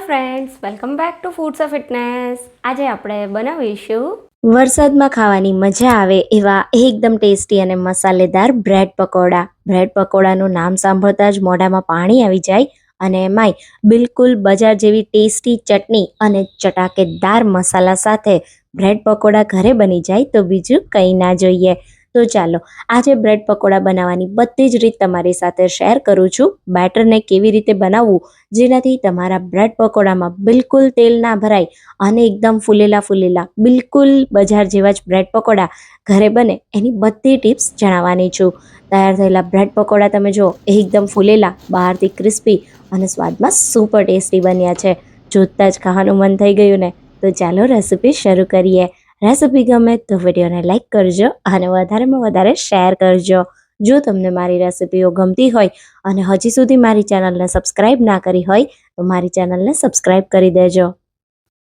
Friends welcome back to foods of fitness આજે આપણે બનાવીશું વરસાદમાં ખાવાની મજા આવે એવા એકદમ ટેસ્ટી અને મસાલેદાર બ્રેડ પકોડા. બ્રેડ પકોડાનું નામ સાંભળતા જ મોઢામાં પાણી આવી જાય અને એમાંય બિલકુલ બજાર જેવી ટેસ્ટી ચટણી અને ચટાકેદાર મસાલા સાથે બ્રેડ પકોડા ઘરે બની જાય તો બીજું કંઈ ના જોઈએ. તો ચાલો, આજે બ્રેડ પકોડા બનાવવાની બધી જ રીત તમારી સાથે શેર કરું છું. બેટરને કેવી રીતે બનાવવું, જેનાથી તમારા બ્રેડ પકોડામાં બિલકુલ તેલ ના ભરાય અને એકદમ ફૂલેલા ફૂલેલા, બિલકુલ બજાર જેવા જ બ્રેડ પકોડા ઘરે બને, એની બધી ટિપ્સ જણાવવાની છું. તૈયાર થયેલા બ્રેડ પકોડા તમે જો એકદમ ફૂલેલા, બહારથી ક્રિસ્પી અને સ્વાદમાં સુપર ટેસ્ટી બન્યા છે. જોતાં જ ખાવાનું મન થઈ ગયું ને? તો ચાલો રેસીપી શરૂ કરીએ. રેસીપી ગમે તો વિડીયોને લાઇક કરજો અને વધારેમાં વધારે શેર કરજો. જો તમને મારી રેસિપીઓ ગમતી હોય અને હજી સુધી મારી ચેનલને સબસ્ક્રાઈબ ના કરી હોય, તો મારી ચેનલને સબસ્ક્રાઈબ કરી દેજો.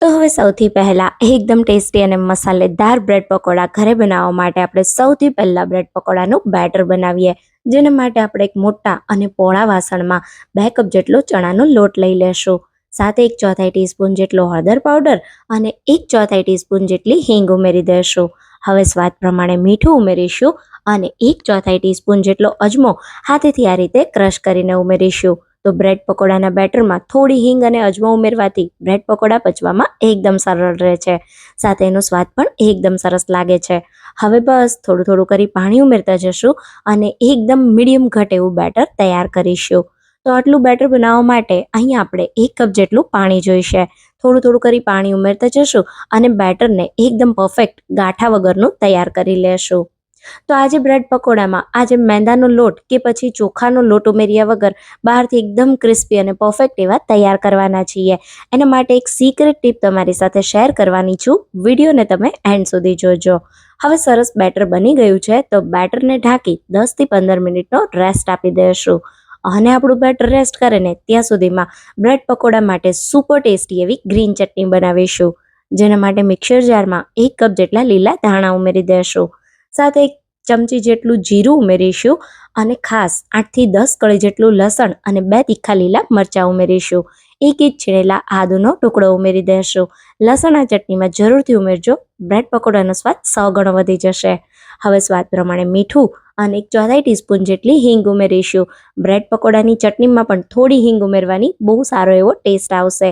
તો હવે સૌથી પહેલાં એકદમ ટેસ્ટી અને મસાલેદાર બ્રેડ પકોડા ઘરે બનાવવા માટે આપણે સૌથી પહેલાં બ્રેડ પકોડાનું બેટર બનાવીએ, જેના માટે આપણે એક મોટા અને પોળા વાસણમાં બે કપ જેટલો ચણાનો લોટ લઈ લેશું. સાથે એક ચોથાઈ ટીસ્પૂન જેટલો હળદર પાવડર અને એક ચોથાઈ ટીસ્પૂન જેટલી હિંગ ઉમેરી દેશું. હવે સ્વાદ પ્રમાણે મીઠું ઉમેરીશું અને એક ચોથાઈ ટીસ્પૂન જેટલો અજમો હાથેથી આ રીતે ક્રશ કરીને ઉમેરીશું. તો બ્રેડ પકોડાના બેટરમાં થોડી હિંગ અને અજમો ઉમેરવાથી બ્રેડ પકોડા પચવામાં એકદમ સરળ રહે છે. સાથે એનો સ્વાદ પણ એકદમ સરસ લાગે છે. હવે બસ થોડું થોડું કરી પાણી ઉમેરતા જશું અને એકદમ મીડિયમ ઘટ એવું બેટર તૈયાર કરીશું. તો આટલું બેટર બનાવવા માટે અહીંયા આપણે એક કપ જેટલું પાણી જોઈશે. થોડું થોડું કરી પાણી ઉમેરતા જશું અને બેટરને એકદમ પરફેક્ટ ગાંઠા વગરનું તૈયાર કરી લેશું. તો આજે બ્રેડ પકોડામાં આજે મેંદાનો લોટ કે પછી ચોખાનો લોટ ઉમેર્યા વગર બહારથી એકદમ ક્રિસ્પી અને પરફેક્ટ એવા તૈયાર કરવાના છીએ. એના માટે એક સિક્રેટ ટીપ તમારી સાથે શેર કરવાની છું. વિડીયોને તમે એન્ડ સુધી જોજો. હવે સરસ બેટર બની ગયું છે, તો બેટરને ઢાંકી દસથી પંદર મિનિટનો રેસ્ટ આપી દઈશું અને આપણું બ્રેડ રેસ્ટ કરે ને ત્યાં સુધીમાં બ્રેડ પકોડા માટે સુપર ટેસ્ટી એવી ગ્રીન ચટણી બનાવીશું. જેના માટે મિક્સર જારમાં એક કપ જેટલા લીલા ધાણા ઉમેરી દેશું. સાથે એક ચમચી જેટલું જીરું ઉમેરીશું અને ખાસ આઠથી દસ કળી જેટલું લસણ અને બે તીખા લીલા મરચાં ઉમેરીશું. એક ઇંચ છીણેલા આદુનો ટુકડો ઉમેરી દેશું. લસણ આ ચટણીમાં જરૂરથી ઉમેરજો. બ્રેડ પકોડાનો સ્વાદ સો ગણો વધી જશે. હવે સ્વાદ પ્રમાણે મીઠું અને એક ચોથાઈ ટીસ્પૂન જેટલી હિંગ ઉમેરીશું. બ્રેડ પકોડાની ચટણીમાં પણ થોડી હિંગ ઉમેરવાની બહુ સારો એવો ટેસ્ટ આવશે.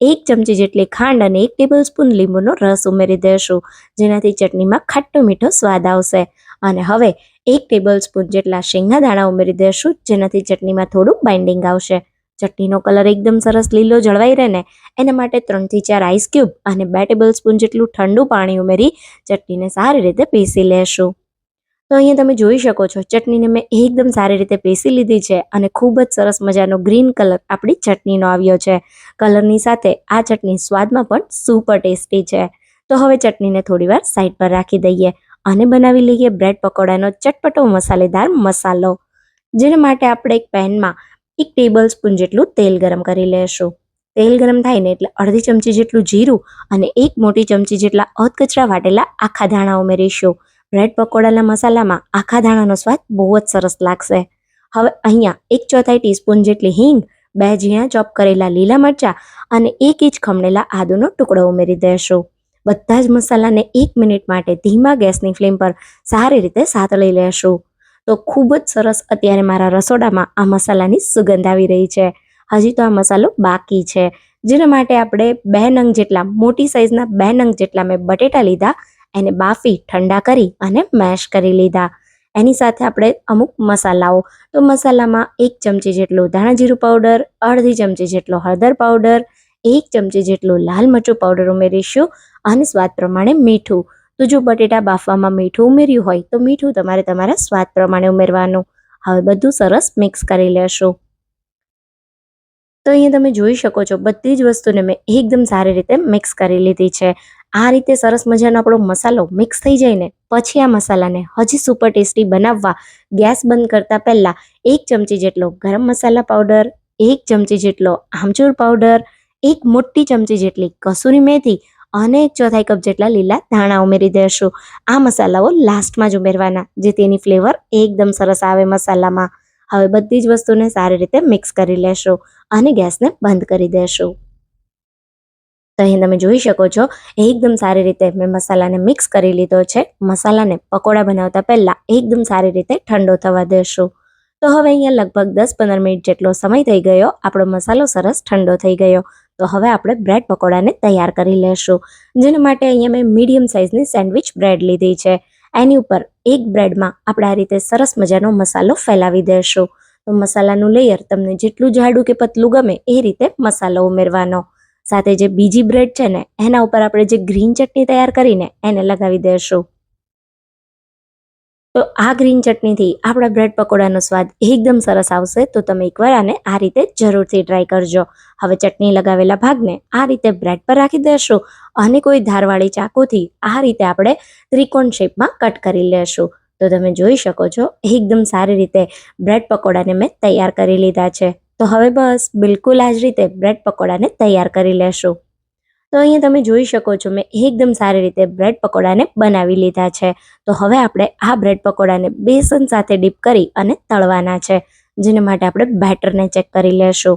એક ચમચી જેટલી ખાંડ અને એક ટેબલ સ્પૂન લીંબુનો રસ ઉમેરી દઈશું જેનાથી ચટણીમાં ખાટો મીઠો સ્વાદ આવશે. અને હવે એક ટેબલ સ્પૂન જેટલા શેંગના દાણા ઉમેરી દઈશું જેનાથી ચટણીમાં થોડું બાઇન્ડિંગ આવશે. ચટણીનો કલર એકદમ સરસ લીલો જળવાઈ રહે ને, એના માટે ત્રણથી ચાર આઈસ ક્યુબ અને બે ટેબલ સ્પૂન જેટલું ઠંડુ પાણી ઉમેરી ચટણીને સારી રીતે પીસી લેશું. તો અહીંયા તમે જોઈ શકો છો, ચટણીને મેં એકદમ સારી રીતે પીસી લીધી છે અને ખૂબ જ સરસ મજાનો ગ્રીન કલર આપણી ચટણીનો આવ્યો છે. કલરની સાથે આ ચટણી સ્વાદમાં પણ સુપર ટેસ્ટી છે. તો હવે ચટણીને થોડીવાર સાઈડ પર રાખી દઈએ અને બનાવી લઈએ બ્રેડ પકોડાનો ચટપટો મસાલેદાર મસાલો, જેના માટે આપણે એક પેનમાં એક ટેબલ સ્પૂન જેટલું તેલ ગરમ કરી લેશું. તેલ ગરમ થાય ને એટલે અડધી ચમચી જેટલું જીરું અને એક મોટી ચમચી જેટલા અધકચરા વાટેલા આખા ધાણા ઉમેરીશું. બ્રેડ પકોડાના મસાલામાં આખા ધાણાનો સ્વાદ બહુ જ સરસ લાગશે. હવે અહીંયા એક ચોથાઈ ટીસ્પૂન જેટલી હિંગ, બે ઝીણા ચોપ કરેલા લીલા મરચાં અને એક ઇંચ ખમણેલા આદુનો ટુકડો ઉમેરી દેશું. બધા જ મસાલાને એક મિનિટ માટે ધીમા ગેસની ફ્લેમ પર સારી રીતે સાતળી લેશું. તો ખૂબ જ સરસ અત્યારે મારા રસોડામાં આ મસાલાની સુગંધ આવી રહી છે. હજી તો આ મસાલો બાકી છે. જેના માટે આપણે બે નંગ જેટલા, મોટી સાઈઝના બે નંગ જેટલા મેં બટેટા લીધા એને બાફી, ઠંડા કરી અને મેશ કરી લીધા. એની સાથે આપણે અમુક મસાલાઓ. તો મસાલામાં એક ચમચી જેટલું ધાણા જીરું પાવડર અડધી ચમચી જેટલો હળદર પાવડર એક ચમચી જેટલું લાલ મરચું પાવડર ઉમેરીશું અને સ્વાદ પ્રમાણે મીઠું. તો જો બટેટા બાફવામાં મીઠું ઉમેર્યું હોય, તો મીઠું તમારે તમારા સ્વાદ પ્રમાણે ઉમેરવાનું. હવે બધું સરસ મિક્સ કરી લેશું. તો અહીંયા તમે જોઈ શકો છો, બધી જ વસ્તુને મેં એકદમ સારી રીતે મિક્સ કરી લીધી છે. આ રીતે સરસ મજાનો આપણો મસાલો મિક્સ થઈ જાય ને, પછી આ મસાલાને હજી સુપર ટેસ્ટી બનાવવા ગેસ બંધ કરતાં પહેલાં એક ચમચી જેટલો ગરમ મસાલા પાવડર એક ચમચી જેટલો આમચૂર પાવડર એક મોટી ચમચી જેટલી કસૂરી મેથી અને એક ચોથાઈ કપ જેટલા લીલા ધાણા ઉમેરી દેશું. આ મસાલાઓ લાસ્ટમાં જ ઉમેરવાના જેથી એની ફ્લેવર એકદમ સરસ આવે મસાલામાં. હવે બધી જ વસ્તુને સારી રીતે મિક્સ કરી લેશું અને ગેસને બંધ કરી દેશું. તો અહીં તમે જોઈ શકો છો એકદમ સારી રીતે મેં મસાલાને મિક્સ કરી લીધો છે. મસાલાને પકોડા બનાવતા પહેલાં એકદમ સારી રીતે ઠંડો થવા દેશું. તો હવે અહીંયા લગભગ દસ પંદર મિનિટ જેટલો સમય થઈ ગયો, આપણો મસાલો સરસ ઠંડો થઈ ગયો. તો હવે આપણે બ્રેડ પકોડાને તૈયાર કરી લેશું. જેના માટે અહીંયા મેં મીડિયમ સાઇઝની સેન્ડવિચ બ્રેડ લીધી છે. એની ઉપર એક બ્રેડમાં આપણે આ રીતે સરસ મજાનો મસાલો ફેલાવી દેશું. તો મસાલાનું લેયર તમને જેટલું જાડું કે પતલું ગમે એ રીતે મસાલો ઉમેરવાનો. સાથે જે બીજી બ્રેડ છે ને, એના ઉપર આપણે જે ગ્રીન ચટણી તૈયાર કરીને એને લગાવી દેશું. તો આ ગ્રીન ચટણીથી આપણા બ્રેડ પકોડાનો સ્વાદ એકદમ સરસ આવશે, તો તમે એકવાર આને આ રીતે જરૂરથી ટ્રાય કરજો. હવે ચટણી લગાવેલા ભાગને આ રીતે બ્રેડ પર રાખી દેશું અને કોઈ ધારવાળી ચાકુથી આ રીતે આપણે ત્રિકોણ શેપમાં કટ કરી લેશું. તો તમે જોઈ શકો છો, એકદમ સારી રીતે બ્રેડ પકોડાને મેં તૈયાર કરી લીધા છે. તો હવે બસ બિલકુલ આ જ રીતે બ્રેડ પકોડાને તૈયાર કરી લેશું. તો અહીંયા તમે જોઈ શકો છો મેં એકદમ સારી રીતે બ્રેડ પકોડાને બનાવી લીધા છે. તો હવે આપણે આ બ્રેડ પકોડાને બેસન સાથે ડીપ કરી અને તળવાના છે, જેને માટે આપણે બેટરને ચેક કરી લેશું.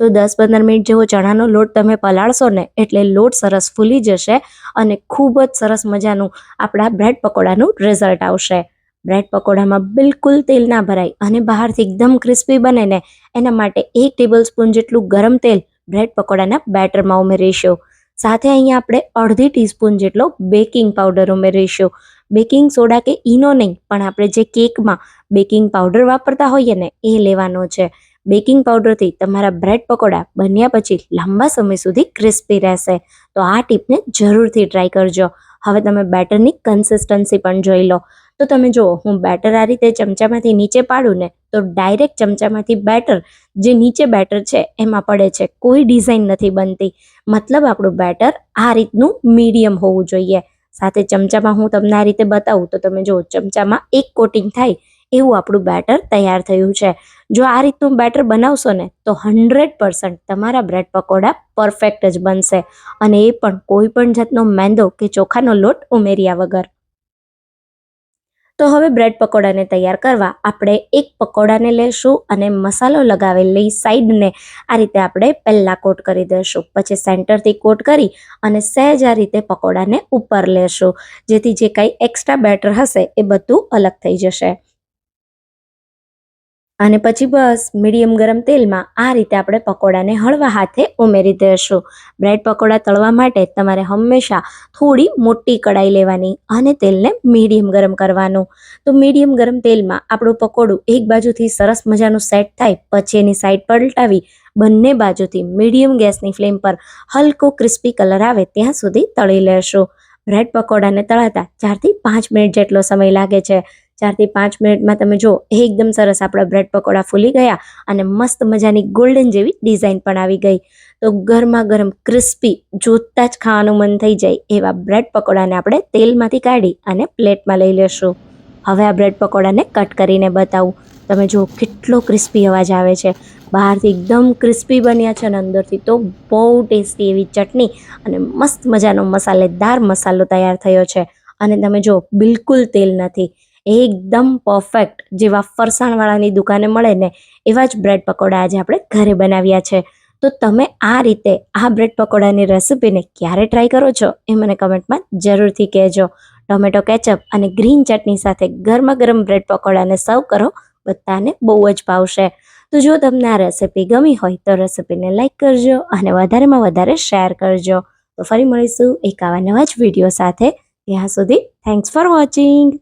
તો દસ પંદર મિનિટ જેવો ચણાનો લોટ તમે પલાળશો ને એટલે લોટ સરસ ફૂલી જશે અને ખૂબ જ સરસ મજાનું આપણા બ્રેડ પકોડાનું રિઝલ્ટ આવશે. બ્રેડ પકોડામાં બિલકુલ તેલ ના ભરાય અને બહારથી એકદમ ક્રિસ્પી બને ને એના માટે એક ટેબલ સ્પૂન જેટલું ગરમ તેલ બ્રેડ પકોડાના બેટરમાં ઉમેરીશું. સાથે અહીંયા આપણે અડધી ટીસ્પૂન જેટલો બેકિંગ પાવડર ઉમેરીશું. બેકિંગ સોડા કે ઈનો નહીં, પણ આપણે જે કેકમાં બેકિંગ પાવડર વાપરતા હોઈએ ને, એ લેવાનો છે. બેકિંગ પાવડરથી તમારા બ્રેડ પકોડા બન્યા પછી લાંબા સમય સુધી ક્રિસ્પી રહેશે. તો આ ટીપને જરૂરથી ટ્રાય કરજો. હવે તમે બેટરની કન્સિસ્ટન્સી પણ જોઈ લો. તો તમે જુઓ, હું બેટર આ રીતે ચમચામાંથી નીચે પાડું ને, તો ડાયરેક્ટ ચમચામાંથી બેટર, જે નીચે બેટર છે, એમાં પડે છે. કોઈ ડિઝાઇન નથી બનતી. મતલબ આપણું બેટર આ રીતનું મીડિયમ હોવું જોઈએ. સાથે ચમચામાં હું તમને આ રીતે બતાવું, તો તમે જુઓ, ચમચામાં એક કોટિંગ થાય, એવું આપણું બેટર તૈયાર થયું છે. જો આ રીતનું બેટર બનાવશો ને, તો હંડ્રેડ પર્સન્ટ તમારા બ્રેડ પકોડા પરફેક્ટ જ બનશે. અને એ પણ કોઈ પણ જાતનો મેંદો કે ચોખાનો લોટ ઉમેર્યા વગર. તો હવે બ્રેડ પકોડાને તૈયાર કરવા આપણે એક પકોડાને લેશું અને મસાલો લગાવેલી સાઈડને આ રીતે આપણે પહેલાં કોટ કરી દઈશું પછી સેન્ટરથી કોટ કરી અને સહેજ આ રીતે પકોડાને ઉપર લેશું. જેથી જે કાંઈ એક્સ્ટ્રા બેટર હશે એ બધું અલગ થઈ જશે. અને પછી બસ મીડિયમ ગરમ તેલમાં આ રીતે આપણે પકોડાને હળવા હાથે ઉમેરી દેશું. બ્રેડ પકોડા તળવા માટે તમારે હંમેશા થોડી મોટી કડાઈ લેવાની અને તેલને મીડિયમ ગરમ કરવાનું. તો મીડિયમ ગરમ તેલમાં આપણું પકોડું એક બાજુથી સરસ મજાનું સેટ થાય, પછી એની સાઈડ પલટાવી બંને બાજુથી મીડિયમ ગેસની ફ્લેમ પર હલકો ક્રિસ્પી કલર આવે ત્યાં સુધી તળી લેશું. બ્રેડ પકોડાને તળાતા ચારથી પાંચ મિનિટ જેટલો સમય લાગે છે. ચારથી પાંચ મિનિટમાં તમે જો એકદમ સરસ આપણા બ્રેડ પકોડા ફૂલી ગયા અને મસ્ત મજાની ગોલ્ડન જેવી ડિઝાઇન પણ આવી ગઈ. તો ગરમા ગરમ ક્રિસ્પી જોતાં જ ખાવાનું મન થઈ જાય એવા બ્રેડ પકોડાને આપણે તેલમાંથી કાઢી અને પ્લેટમાં લઈ લેશું. હવે આ બ્રેડ પકોડાને કટ કરીને બતાવું. તમે જો કેટલો ક્રિસ્પી અવાજ આવે છે. બહારથી એકદમ ક્રિસ્પી બન્યા છે અને અંદરથી તો બહુ ટેસ્ટી એવી ચટણી અને મસ્ત મજાનો મસાલેદાર મસાલો તૈયાર થયો છે. અને તમે જો બિલકુલ તેલ નથી. એકદમ પરફેક્ટ જેવા ફરસાણવાળાની દુકાને મળે ને એવા જ બ્રેડ પકોડા આજે આપણે ઘરે બનાવ્યા છે. તો તમે આ રીતે આ બ્રેડ પકોડાની રેસિપીને ક્યારે ટ્રાય કરો છો એ મને કમેન્ટમાં જરૂરથી કહેજો. ટોમેટો કેચઅપ અને ગ્રીન ચટણી સાથે ગરમા ગરમ બ્રેડ પકોડાને સર્વ કરો, બધાને બહુ જ ભાવશે. તો જો તમને આ રેસિપી ગમી હોય તો રેસિપીને લાઇક કરજો અને વધારેમાં વધારે શેર કરજો. તો ફરી મળીશું એક આવા નવા જ વીડિયો સાથે. ત્યાં સુધી થેન્ક્સ ફોર વોચિંગ